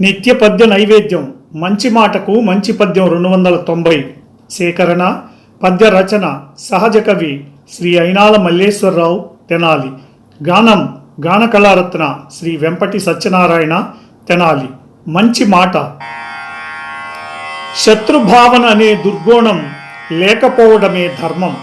నిత్య పద్య నైవేద్యం. మంచి మాటకు మంచి పద్యం రెండు వందల తొంభై. సేకరణ పద్య రచన సహజ కవి శ్రీ అయినాల మల్లేశ్వరరావు తెనాలి. గానం గాన కళారత్న శ్రీ వెంపటి సత్యనారాయణ తెనాలి. మంచి మాట. శత్రుభావన అనే దుర్గుణం లేకపోవడమే ధర్మం.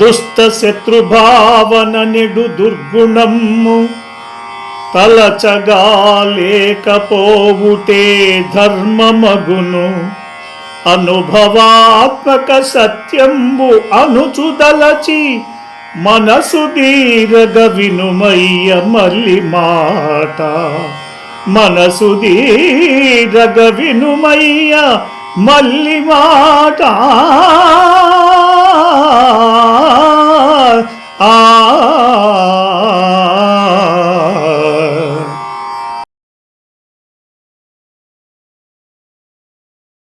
దుష్ట శత్రుభావన నెడు దుర్గుణము. తలచగా లేకపోవుటే ధర్మమగును. అనుభవాత్మక సత్యంబు అనుచుదలచి మనసు దీరగ వినుమయ్య మల్లి మాట. మనసు దీరగ వినుమయ్య మల్లి మాట.